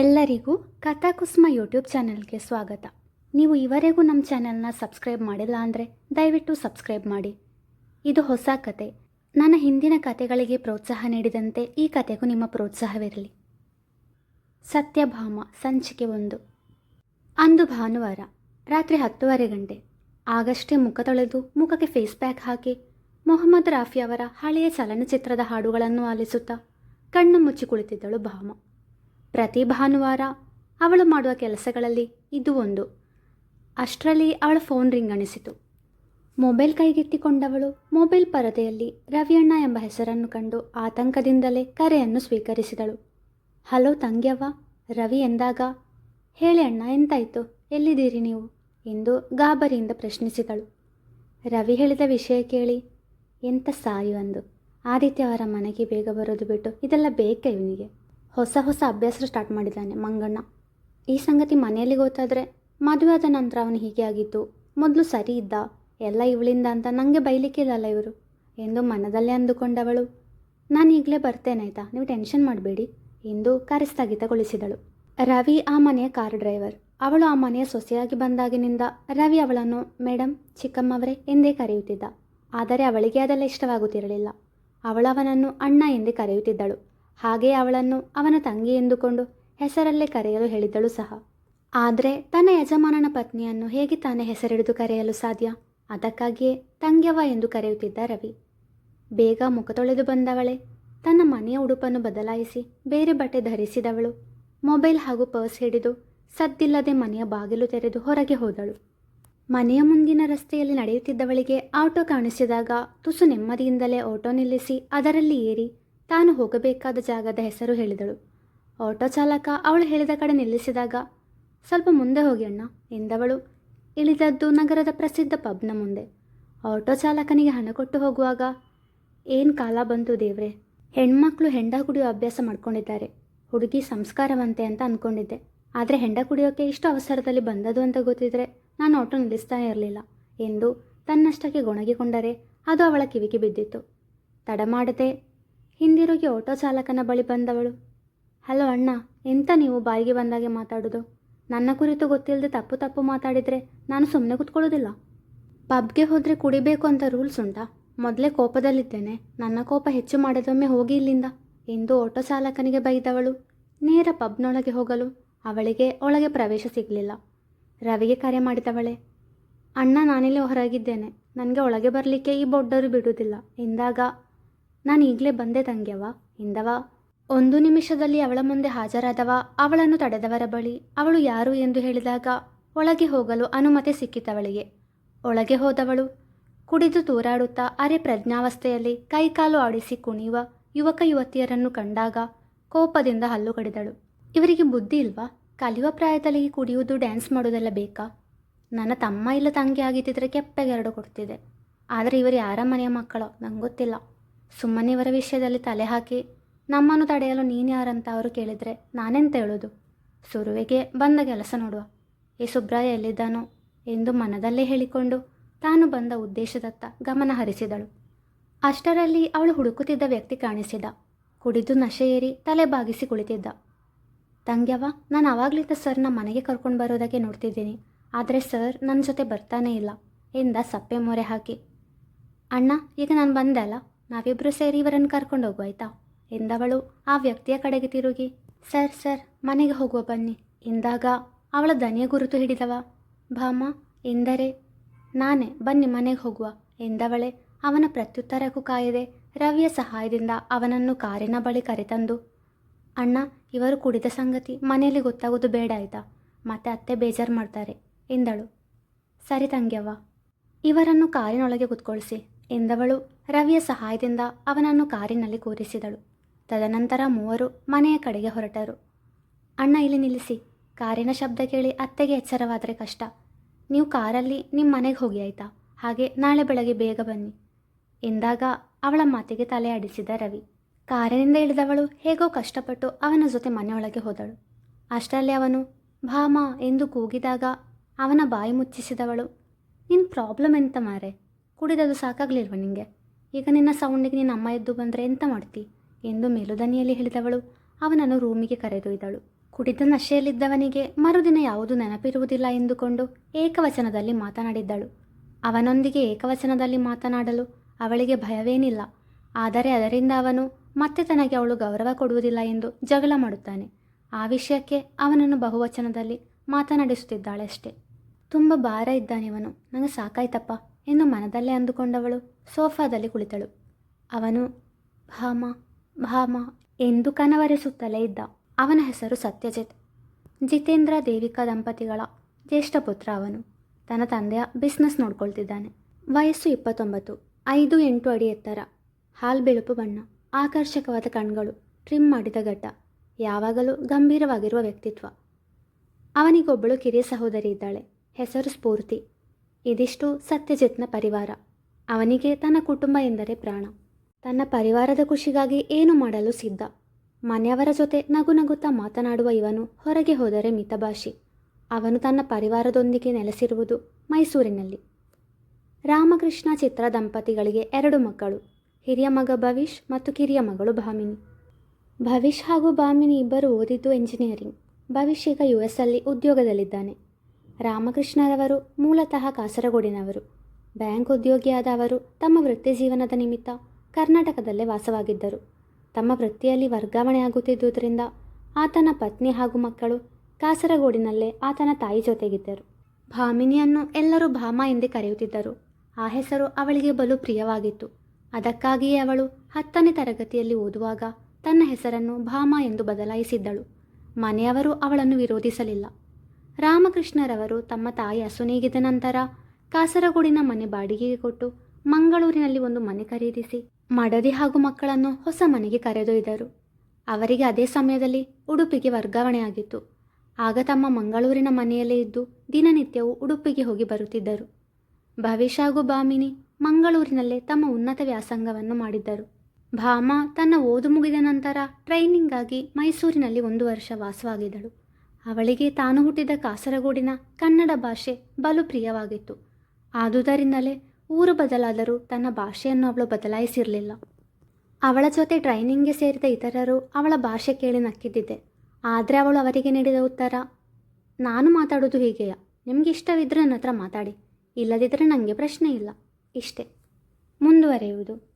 ಎಲ್ಲರಿಗೂ ಕಥಾಕುಸ್ಮ ಯೂಟ್ಯೂಬ್ ಚಾನೆಲ್ಗೆ ಸ್ವಾಗತ. ನೀವು ಇವರೆಗೂ ನಮ್ಮ ಚಾನೆಲ್ನ ಸಬ್ಸ್ಕ್ರೈಬ್ ಮಾಡಿಲ್ಲ ಅಂದರೆ ದಯವಿಟ್ಟು ಸಬ್ಸ್ಕ್ರೈಬ್ ಮಾಡಿ. ಇದು ಹೊಸ ಕತೆ. ನನ್ನ ಹಿಂದಿನ ಕತೆಗಳಿಗೆ ಪ್ರೋತ್ಸಾಹ ನೀಡಿದಂತೆ ಈ ಕತೆಗೂ ನಿಮ್ಮ ಪ್ರೋತ್ಸಾಹವಿರಲಿ. ಸತ್ಯಭಾಮ, ಸಂಚಿಕೆ ಒಂದು. ಅಂದು ಭಾನುವಾರ, ರಾತ್ರಿ ಹತ್ತುವರೆ ಗಂಟೆ. ಆಗಷ್ಟೇ ಮುಖ ತೊಳೆದು ಮುಖಕ್ಕೆ ಫೇಸ್ ಪ್ಯಾಕ್ ಹಾಕಿ ಮೊಹಮ್ಮದ್ ರಾಫಿ ಅವರ ಹಳೆಯ ಚಲನಚಿತ್ರದ ಹಾಡುಗಳನ್ನು ಆಲಿಸುತ್ತಾ ಕಣ್ಣು ಮುಚ್ಚಿ ಕುಳಿತಿದ್ದಳು ಭಾಮ. ಪ್ರತಿ ಭಾನುವಾರ ಅವಳು ಮಾಡುವ ಕೆಲಸಗಳಲ್ಲಿ ಇದು ಒಂದು. ಅಷ್ಟರಲ್ಲಿ ಅವಳ ಫೋನ್ ರಿಂಗ್ ಅಣಿಸಿತು. ಮೊಬೈಲ್ ಕೈಗೆತ್ತಿಕೊಂಡವಳು ಮೊಬೈಲ್ ಪರದೆಯಲ್ಲಿ ರವಿಯಣ್ಣ ಎಂಬ ಹೆಸರನ್ನು ಕಂಡು ಆತಂಕದಿಂದಲೇ ಕರೆಯನ್ನು ಸ್ವೀಕರಿಸಿದಳು. ಹಲೋ ತಂಗ್ಯವ್ವ, ರವಿ ಎಂದಾಗ? ಹೇಳಿ ಅಣ್ಣ, ಎಂತಾಯಿತು? ಎಲ್ಲಿದ್ದೀರಿ ನೀವು? ಎಂದು ಗಾಬರಿಯಿಂದ ಪ್ರಶ್ನಿಸಿದಳು. ರವಿ ಹೇಳಿದ ವಿಷಯ ಕೇಳಿ ಎಂಥ ಸಾಯು ಅಂದು? ಆದಿತ್ಯ ಮನೆಗೆ ಬೇಗ ಬರೋದು ಬಿಟ್ಟು ಇದೆಲ್ಲ ಬೇಕಾ ಇವನಿಗೆ? ಹೊಸ ಹೊಸ ಅಭ್ಯಾಸ ಸ್ಟಾರ್ಟ್ ಮಾಡಿದ್ದಾನೆ ಮಂಗಣ್ಣ. ಈ ಸಂಗತಿ ಮನೆಯಲ್ಲಿ ಗೊತ್ತಾದರೆ ಮದುವೆ ಆದ ನಂತರ ಅವನು ಹೀಗೆ ಆಗಿತ್ತು ಮೊದಲು ಸರಿ ಇದ್ದ, ಎಲ್ಲ ಇವಳಿಂದ ಅಂತ ನನಗೆ ಬೈಲಿಕ್ಕಿಲ್ಲಲ್ಲ ಇವರು. ಎಂದು ಮನದಲ್ಲೇ ಅಂದುಕೊಂಡವಳು. ನಾನು ಈಗಲೇ ಬರ್ತೇನೆ ಆಯ್ತಾ? ನೀವು ಟೆನ್ಷನ್ ಮಾಡಬೇಡಿ ಎಂದು ಕರೆ ಸ್ಥಗಿತಗೊಳಿಸಿದಳು ರವಿ ಆ ಮನೆಯ ಕಾರ್ ಡ್ರೈವರ್ ಅವಳು ಆ ಮನೆಯ ಸೊಸೆಯಾಗಿ ಬಂದಾಗಿನಿಂದ ರವಿ ಅವಳನ್ನು ಮೇಡಮ್ ಚಿಕ್ಕಮ್ಮವರೇ ಎಂದೇ ಕರೆಯುತ್ತಿದ್ದ. ಆದರೆ ಅವಳಿಗೆ ಅದೆಲ್ಲ ಇಷ್ಟವಾಗುತ್ತಿರಲಿಲ್ಲ. ಅವಳವನನ್ನು ಅಣ್ಣ ಎಂದೇ ಕರೆಯುತ್ತಿದ್ದಳು. ಹಾಗೆಯೇ ಅವಳನ್ನು ಅವನ ತಂಗಿ ಎಂದುಕೊಂಡು ಹೆಸರಲ್ಲೇ ಕರೆಯಲು ಹೇಳಿದಳು ಸಹ. ಆದರೆ ತನ್ನ ಯಜಮಾನನ ಪತ್ನಿಯನ್ನು ಹೇಗೆ ತಾನೇ ಹೆಸರಿಡಿದು ಕರೆಯಲು ಸಾಧ್ಯ? ಅದಕ್ಕಾಗಿಯೇ ತಂಗ್ಯವ ಎಂದು ಕರೆಯುತ್ತಿದ್ದ ರವಿ. ಬೇಗ ಮುಖ ತೊಳೆದು ಬಂದವಳೆ. ತನ್ನ ಮನೆಯ ಉಡುಪನ್ನು ಬದಲಾಯಿಸಿ ಬೇರೆ ಬಟ್ಟೆ ಧರಿಸಿದವಳು. ಮೊಬೈಲ್ ಹಾಗೂ ಪರ್ಸ್ ಹಿಡಿದು ಸದ್ದಿಲ್ಲದೆ ಮನೆಯ ಬಾಗಿಲು ತೆರೆದು ಹೊರಗೆ ಹೋದಳು. ಮನೆಯ ಮುಂದಿನ ರಸ್ತೆಯಲ್ಲಿ ನಡೆಯುತ್ತಿದ್ದವಳಿಗೆ ಆಟೋ ಕಾಣಿಸಿದಾಗ ತುಸು ನೆಮ್ಮದಿಯಿಂದಲೇ ಆಟೋ ನಿಲ್ಲಿಸಿ ಅದರಲ್ಲಿ ಏರಿ ತಾನು ಹೋಗಬೇಕಾದ ಜಾಗದ ಹೆಸರು ಹೇಳಿದಳು. ಆಟೋ ಚಾಲಕ ಅವಳು ಹೇಳಿದ ಕಡೆ ನಿಲ್ಲಿಸಿದಾಗ, ಸ್ವಲ್ಪ ಮುಂದೆ ಹೋಗಿ ಅಣ್ಣ, ಎಂದವಳು. ಇಳಿದದ್ದು ನಗರದ ಪ್ರಸಿದ್ಧ ಪಬ್ನ ಮುಂದೆ. ಆಟೋ ಚಾಲಕನಿಗೆ ಹಣ ಕೊಟ್ಟು ಹೋಗುವಾಗ, ಏನು ಕಾಲ ಬಂತು ದೇವ್ರೆ, ಹೆಣ್ಮಕ್ಳು ಹೆಂಡ ಕುಡಿಯೋ ಅಭ್ಯಾಸ ಮಾಡ್ಕೊಂಡಿದ್ದಾರೆ, ಹುಡುಗಿ ಸಂಸ್ಕಾರವಂತೆ ಅಂತ ಅಂದ್ಕೊಂಡಿದ್ದೆ ಆದರೆ ಹೆಂಡ ಕುಡಿಯೋಕ್ಕೆ ಇಷ್ಟು ಅವಸರದಲ್ಲಿ ಬಂದದು ಅಂತ ಗೊತ್ತಿದ್ರೆ ನಾನು ಆಟೋ ನಿಲ್ಲಿಸ್ತಾ ಇರಲಿಲ್ಲ, ಎಂದು ತನ್ನಷ್ಟಕ್ಕೆ ಗೊಣಗಿಕೊಂಡರೆ ಅದು ಅವಳ ಕಿವಿಗೆ ಬಿದ್ದಿತ್ತು. ತಡ ಮಾಡದೆ ಹಿಂದಿರುಗಿ ಆಟೋ ಚಾಲಕನ ಬಳಿ ಬಂದವಳು. ಹಲೋ ಅಣ್ಣ, ಎಂತ ನೀವು ಬಾಯಿಗೆ ಬಂದಾಗೆ ಮಾತಾಡೋದು? ನನ್ನ ಕುರಿತು ಗೊತ್ತಿಲ್ಲದೆ ತಪ್ಪು ತಪ್ಪು ಮಾತಾಡಿದರೆ ನಾನು ಸುಮ್ಮನೆ ಕೂತ್ಕೊಳ್ಳೋದಿಲ್ಲ. ಪಬ್ಗೆ ಹೋದರೆ ಕುಡಿಬೇಕು ಅಂತ ರೂಲ್ಸ್ ಉಂಟಾ? ಮೊದಲೇ ಕೋಪದಲ್ಲಿದ್ದೇನೆ. ನನ್ನ ಕೋಪ ಹೆಚ್ಚು ಮಾಡಿದೊಮ್ಮೆ ಹೋಗಿ ಇಲ್ಲಿಂದ, ಎಂದು ಆಟೋ ಚಾಲಕನಿಗೆ ಬೈದವಳು. ನೇರ ಪಬ್ನೊಳಗೆ ಹೋಗಲು ಅವಳಿಗೆ ಒಳಗೆ ಪ್ರವೇಶ ಸಿಗಲಿಲ್ಲ. ರವಿಗೆ ಕರೆ ಮಾಡಿದವಳೆ, ಅಣ್ಣ, ನಾನಿಲ್ಲಿ ಹೊರಗಿದ್ದೇನೆ. ನನಗೆ ಒಳಗೆ ಬರಲಿಕ್ಕೆ ಈ ಬೊಡ್ಡರು ಬಿಡುವುದಿಲ್ಲ ಎಂದಾಗ ನಾನು ಈಗಲೇ ಬಂದೆ ತಂಗ್ಯವ ಎಂದವ ಒಂದು ನಿಮಿಷದಲ್ಲಿ ಅವಳ ಮುಂದೆ ಹಾಜರಾದವ, ಅವಳನ್ನು ತಡೆದವರ ಬಳಿ. ಅವಳು ಯಾರು ಎಂದು ಹೇಳಿದಾಗ ಒಳಗೆ ಹೋಗಲು ಅನುಮತಿ ಸಿಕ್ಕಿತವಳಿಗೆ. ಒಳಗೆ ಹೋದವಳು ಕುಡಿದು ತೂರಾಡುತ್ತಾ ಅರೆ ಪ್ರಜ್ಞಾವಸ್ಥೆಯಲ್ಲಿ ಕೈಕಾಲು ಆಡಿಸಿ ಕುಣಿಯುವ ಯುವಕ ಯುವತಿಯರನ್ನು ಕಂಡಾಗ ಕೋಪದಿಂದ ಹಲ್ಲು ಕಡಿದಳು. ಇವರಿಗೆ ಬುದ್ಧಿ ಇಲ್ವಾ? ಕಲಿಯುವ ಪ್ರಾಯದಲ್ಲಿ ಕುಡಿಯುವುದು ಡ್ಯಾನ್ಸ್ ಮಾಡೋದೆಲ್ಲ ಬೇಕಾ? ನನ್ನ ತಮ್ಮ ಇಲ್ಲ ತಂಗಿ ಆಗಿದ್ದಿದ್ರೆ ಕೆಪ್ಪೆಗೆರಡು ಕೊಡ್ತಿದೆ ಆದರೆ ಇವರು ಯಾರ ಮನೆಯ ಮಕ್ಕಳೋ ಗೊತ್ತಿಲ್ಲ ಸುಮ್ಮನೆ ಇವರ ವಿಷಯದಲ್ಲಿ ತಲೆ ಹಾಕಿ, ನಮ್ಮನ್ನು ತಡೆಯಲು ನೀನು ಯಾರಂತ ಅವರು ಕೇಳಿದರೆ ನಾನೆಂತ ಹೇಳೋದು? ಸುರುವಿಗೆ ಬಂದ ಕೆಲಸ ನೋಡುವ. ಈ ಸುಬ್ರಾಯ ಎಲ್ಲಿದ್ದಾನೋ ಎಂದು ಮನದಲ್ಲೇ ಹೇಳಿಕೊಂಡು ತಾನು ಬಂದ ಉದ್ದೇಶದತ್ತ ಗಮನ ಹರಿಸಿದಳು. ಅಷ್ಟರಲ್ಲಿ ಅವಳು ಹುಡುಕುತ್ತಿದ್ದ ವ್ಯಕ್ತಿ ಕಾಣಿಸಿದ. ಕುಡಿದು ನಶೆ ಏರಿ ತಲೆ ಬಾಗಿಸಿ ಕುಳಿತಿದ್ದ. ತಂಗ್ಯವ ನಾನು ಆವಾಗಲಿದ್ದ ಸರ್ನ ಮನೆಗೆ ಕರ್ಕೊಂಡು ಬರೋದಕ್ಕೆ ನೋಡ್ತಿದ್ದೀನಿ. ಆದರೆ ಸರ್ ನನ್ನ ಜೊತೆ ಬರ್ತಾನೇ ಇಲ್ಲ ಎಂದ ಸಪ್ಪೆ ಮೊರೆ ಹಾಕಿ. ಅಣ್ಣ, ಈಗ ನಾನು ಬಂದೆ ಅಲ್ಲ? ನಾವಿಬ್ಬರು ಸೇರಿ ಇವರನ್ನು ಕರ್ಕೊಂಡು ಹೋಗುವ ಆಯ್ತಾ? ಎಂದವಳು ಆ ವ್ಯಕ್ತಿಯ ಕಡೆಗೆ ತಿರುಗಿ, ಸರ್ ಸರ್, ಮನೆಗೆ ಹೋಗುವ ಬನ್ನಿ. ಎಂದಾಗ ಅವಳ ದನಿಯ ಗುರುತು ಹಿಡಿದವ, ಭಾಮ, ಎಂದರೆ? ನಾನೇ, ಬನ್ನಿ ಮನೆಗೆ ಹೋಗುವ, ಎಂದವಳೆ ಅವನ ಪ್ರತ್ಯುತ್ತರಕ್ಕೂ ಕಾಯದೆ ರವಿಯ ಸಹಾಯದಿಂದ ಅವನನ್ನು ಕಾರಿನ ಬಳಿ ಕರೆತಂದು, ಅಣ್ಣ, ಇವರು ಕುಡಿದ ಸಂಗತಿ ಮನೆಯಲ್ಲಿ ಗೊತ್ತಾಗೋದು ಬೇಡ, ಆಯ್ತಾ? ಮತ್ತೆ ಅತ್ತೆ ಬೇಜಾರು ಮಾಡ್ತಾರೆ, ಎಂದಳು. ಸರಿ ತಂಗ್ಯವ್ವ, ಇವರನ್ನು ಕಾರಿನೊಳಗೆ ಕುತ್ಕೊಳಿಸಿ. ಎಂದವಳು. ರವಿಯ ಸಹಾಯದಿಂದ ಅವನನ್ನು ಕಾರಿನಲ್ಲಿ ಕೂರಿಸಿದಳು. ತದನಂತರ ಮೂವರು ಮನೆಯ ಕಡೆಗೆ ಹೊರಟರು. ಅಣ್ಣ, ಇಲ್ಲಿ ನಿಲ್ಲಿಸಿ. ಕಾರಿನ ಶಬ್ದ ಕೇಳಿ ಅತ್ತೆಗೆ ಎಚ್ಚರವಾದರೆ ಕಷ್ಟ. ನೀವು ಕಾರಲ್ಲಿ ನಿಮ್ಮ ಮನೆಗೆ ಹೋಗಿ ಆಯ್ತಾ? ಹಾಗೆ ನಾಳೆ ಬೆಳಗ್ಗೆ ಬೇಗ ಬನ್ನಿ. ಎಂದಾಗ ಅವಳ ಮಾತಿಗೆ ತಲೆ ಅಡಿಸಿದ ರವಿ. ಕಾರಿನಿಂದ ಇಳಿದವಳು ಹೇಗೋ ಕಷ್ಟಪಟ್ಟು ಅವನ ಜೊತೆ ಮನೆಯೊಳಗೆ ಹೋದಳು. ಅಷ್ಟರಲ್ಲಿ ಅವನು, ಭಾಮ, ಎಂದು ಕೂಗಿದಾಗ ಅವನ ಬಾಯಿ ಮುಚ್ಚಿಸಿದವಳು. ನಿನ್ನ ಪ್ರಾಬ್ಲಮ್ ಎಂತ ಮಾರೆ? ಕುಡಿದದು ಸಾಕಾಗಲಿಲ್ವ ನಿನಗೆ ಈಗ ನಿನ್ನ ಸೌಂಡಿಗೆ ನಿನ್ನ ಅಮ್ಮ ಎದ್ದು ಬಂದರೆ ಎಂತ ಮಾಡ್ತಿ? ಎಂದು ಮೇಲುದನಿಯಲ್ಲಿ ಹೇಳಿದವಳು. ಅವನನ್ನು ರೂಮಿಗೆ ಕರೆದೊಯ್ದಳು. ಕುಡಿದ ನಶೆಯಲ್ಲಿದ್ದವನಿಗೆ ಮರುದಿನ ಯಾವುದು ನೆನಪಿರುವುದಿಲ್ಲ ಎಂದುಕೊಂಡು ಏಕವಚನದಲ್ಲಿ ಮಾತನಾಡಿದ್ದಳು. ಅವನೊಂದಿಗೆ ಏಕವಚನದಲ್ಲಿ ಮಾತನಾಡಲು ಅವಳಿಗೆ ಭಯವೇನಿಲ್ಲ. ಆದರೆ ಅದರಿಂದ ಅವನು ಮತ್ತೆ ತನಗೆ ಅವಳು ಗೌರವ ಕೊಡುವುದಿಲ್ಲ ಎಂದು ಜಗಳ ಮಾಡುತ್ತಾನೆ. ಆ ವಿಷಯಕ್ಕೆ ಅವನನ್ನು ಬಹುವಚನದಲ್ಲಿ ಮಾತನಾಡಿಸುತ್ತಿದ್ದಾಳೆ ಅಷ್ಟೇ. ತುಂಬ ಭಾರ ಇದ್ದಾನಿವನು ನನಗೆ ಸಾಕಾಯ್ತಪ್ಪ. ಎಂದು ಮನದಲ್ಲೇ ಅಂದುಕೊಂಡವಳು ಸೋಫಾದಲ್ಲಿ ಕುಳಿತಳು ಅವನು ಭಾಮ ಭಾಮ ಎಂದು ಕನವರಿಸುತ್ತಲೇ ಇದ್ದ ಅವನ ಹೆಸರು ಸತ್ಯಜಿತ್ ಜಿತೇಂದ್ರ ದೇವಿಕಾ ದಂಪತಿಗಳ ಜ್ಯೇಷ್ಠ ಪುತ್ರ ಅವನು ತನ್ನ ತಂದೆಯ ಬಿಸ್ನೆಸ್ ನೋಡ್ಕೊಳ್ತಿದ್ದಾನೆ ವಯಸ್ಸು ಇಪ್ಪತ್ತೊಂಬತ್ತು ಐದು ಎಂಟು ಅಡಿ ಎತ್ತರ ಹಾಲ್ ಬಿಳುಪು ಬಣ್ಣ ಆಕರ್ಷಕವಾದ ಕಣ್ಗಳು ಟ್ರಿಮ್ ಮಾಡಿದ ಗಡ್ಡ ಯಾವಾಗಲೂ ಗಂಭೀರವಾಗಿರುವ ವ್ಯಕ್ತಿತ್ವ ಅವನಿಗೊಬ್ಬಳು ಕಿರಿಯ ಸಹೋದರಿ ಇದ್ದಾಳೆ ಹೆಸರು ಸ್ಫೂರ್ತಿ ಇದಿಷ್ಟು ಸತ್ಯಜಿತ್ನ ಪರಿವಾರ. ಅವನಿಗೆ ತನ್ನ ಕುಟುಂಬ ಎಂದರೆ ಪ್ರಾಣ. ತನ್ನ ಪರಿವಾರದ ಖುಷಿಗಾಗಿ ಏನು ಮಾಡಲು ಸಿದ್ಧ. ಮನೆಯವರ ಜೊತೆ ನಗು ನಗುತ್ತಾ ಮಾತನಾಡುವ ಇವನು ಹೊರಗೆ ಹೋದರೆ ಮಿತಭಾಷಿ. ಅವನು ತನ್ನ ಪರಿವಾರದೊಂದಿಗೆ ನೆಲೆಸಿರುವುದು ಮೈಸೂರಿನಲ್ಲಿ. ರಾಮಕೃಷ್ಣ ಚಿತ್ರ ದಂಪತಿಗಳಿಗೆ ಎರಡು ಮಕ್ಕಳು, ಹಿರಿಯ ಮಗ ಭವಿಷ್ ಮತ್ತು ಕಿರಿಯ ಮಗಳು ಭಾಮಿನಿ. ಭವಿಷ್ ಹಾಗೂ ಭಾಮಿನಿ ಇಬ್ಬರು ಓದಿದ್ದು ಎಂಜಿನಿಯರಿಂಗ್. ಭವಿಷ್ಯ ಈಗ ಯು ಎಸ್ ಅಲ್ಲಿ ಉದ್ಯೋಗದಲ್ಲಿದ್ದಾನೆ. ರಾಮಕೃಷ್ಣರವರು ಮೂಲತಃ ಕಾಸರಗೋಡಿನವರು. ಬ್ಯಾಂಕ್ ಉದ್ಯೋಗಿಯಾದ ಅವರು ತಮ್ಮ ವೃತ್ತಿ ಜೀವನದ ನಿಮಿತ್ತ ಕರ್ನಾಟಕದಲ್ಲೇ ವಾಸವಾಗಿದ್ದರು. ತಮ್ಮ ವೃತ್ತಿಯಲ್ಲಿ ವರ್ಗಾವಣೆಯಾಗುತ್ತಿದ್ದುದರಿಂದ ಆತನ ಪತ್ನಿ ಹಾಗೂ ಮಕ್ಕಳು ಕಾಸರಗೋಡಿನಲ್ಲೇ ಆತನ ತಾಯಿ ಜೊತೆಗಿದ್ದರು. ಭಾಮಿನಿಯನ್ನು ಎಲ್ಲರೂ ಭಾಮ ಎಂದೇ ಕರೆಯುತ್ತಿದ್ದರು. ಆ ಹೆಸರು ಅವಳಿಗೆ ಬಲು ಪ್ರಿಯವಾಗಿತ್ತು. ಅದಕ್ಕಾಗಿಯೇ ಅವಳು ಹತ್ತನೇ ತರಗತಿಯಲ್ಲಿ ಓದುವಾಗ ತನ್ನ ಹೆಸರನ್ನು ಭಾಮ ಎಂದು ಬದಲಾಯಿಸಿದ್ದಳು. ಮನೆಯವರು ಅವಳನ್ನು ವಿರೋಧಿಸಲಿಲ್ಲ. ರಾಮಕೃಷ್ಣರವರು ತಮ್ಮ ತಾಯಿ ಅಸುನೀಗಿದ ನಂತರ ಕಾಸರಗೋಡಿನ ಮನೆ ಬಾಡಿಗೆಗೆ ಕೊಟ್ಟು ಮಂಗಳೂರಿನಲ್ಲಿ ಒಂದು ಮನೆ ಖರೀದಿಸಿ ಮಡದಿ ಹಾಗೂ ಮಕ್ಕಳನ್ನು ಹೊಸ ಮನೆಗೆ ಕರೆದೊಯ್ದರು. ಅವರಿಗೆ ಅದೇ ಸಮಯದಲ್ಲಿ ಉಡುಪಿಗೆ ವರ್ಗಾವಣೆಯಾಗಿತ್ತು ಆಗ ತಮ್ಮ ಮಂಗಳೂರಿನ ಮನೆಯಲ್ಲೇ ಇದ್ದು ದಿನನಿತ್ಯವೂ ಉಡುಪಿಗೆ ಹೋಗಿ ಬರುತ್ತಿದ್ದರು. ಭವಿಷ್ಯ ಹಾಗೂ ಭಾಮಿನಿ ಮಂಗಳೂರಿನಲ್ಲೇ ತಮ್ಮ ಉನ್ನತ ವ್ಯಾಸಂಗವನ್ನು ಮಾಡಿದ್ದರು. ಭಾಮ ತನ್ನ ಓದು ಮುಗಿದ ನಂತರ ಟ್ರೈನಿಂಗಾಗಿ ಮೈಸೂರಿನಲ್ಲಿ ಒಂದು ವರ್ಷ ವಾಸವಾಗಿದ್ದಳು. ಅವಳಿಗೆ ತಾನು ಹುಟ್ಟಿದ ಕಾಸರಗೋಡಿನ ಕನ್ನಡ ಭಾಷೆ ಬಲು ಪ್ರಿಯವಾಗಿತ್ತು ಆದುದರಿಂದಲೇ ಊರು ಬದಲಾದರೂ ತನ್ನ ಭಾಷೆಯನ್ನು ಅವಳು ಬದಲಾಯಿಸಿರಲಿಲ್ಲ. ಅವಳ ಜೊತೆ ಟ್ರೈನಿಂಗ್ಗೆ ಸೇರಿದ ಇತರರು ಅವಳ ಭಾಷೆ ಕೇಳಿ ನಕ್ಕಿದ್ದಿದೆ ಆದರೆ ಅವಳು ಅವರಿಗೆ ನೀಡಿದ ಉತ್ತರ, ನಾನು ಮಾತಾಡೋದು ಹೀಗೆಯ? ನಿಮಗೆ ಇಷ್ಟವಿದ್ದರೆ ನನ್ನ ಹತ್ರ ಮಾತಾಡಿ. ಇಲ್ಲದಿದ್ದರೆ ನನಗೆ ಪ್ರಶ್ನೆ ಇಲ್ಲ. ಇಷ್ಟೇ. ಮುಂದುವರೆಯುವುದು.